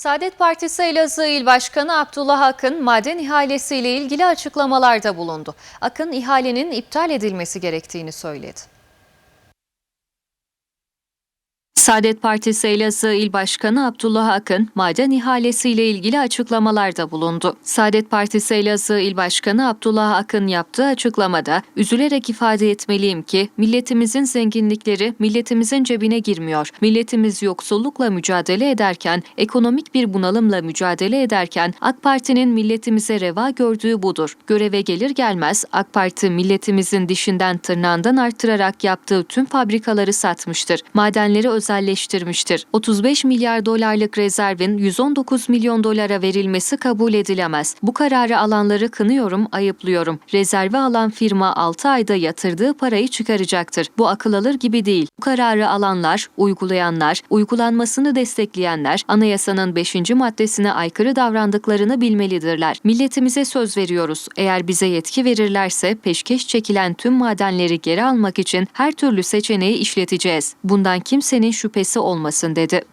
Saadet Partisi Elazığ İl Başkanı Abdullah Akın maden ihalesiyle ilgili açıklamalarda bulundu. Akın ihalenin iptal edilmesi gerektiğini söyledi. Saadet Partisi Elazığ İl Başkanı Abdullah Akın maden ihalesiyle ilgili açıklamalarda bulundu. Saadet Partisi Elazığ İl Başkanı Abdullah Akın yaptığı açıklamada üzülerek ifade etmeliyim ki milletimizin zenginlikleri milletimizin cebine girmiyor. Milletimiz yoksullukla mücadele ederken, ekonomik bir bunalımla mücadele ederken AK Parti'nin milletimize reva gördüğü budur. Göreve gelir gelmez AK Parti milletimizin dişinden tırnağından arttırarak yaptığı tüm fabrikaları satmıştır. Madenleri özelleştirmiştir. 35 milyar dolarlık rezervin 119 milyon dolara verilmesi kabul edilemez. Bu kararı alanları kınıyorum, ayıplıyorum. Rezerve alan firma 6 ayda yatırdığı parayı çıkaracaktır. Bu akıl alır gibi değil. Bu kararı alanlar, uygulayanlar, uygulanmasını destekleyenler anayasanın 5. maddesine aykırı davrandıklarını bilmelidirler. Milletimize söz veriyoruz. Eğer bize yetki verirlerse peşkeş çekilen tüm madenleri geri almak için her türlü seçeneği işleteceğiz. Bundan kimsenin şüphesi olmasın dedi.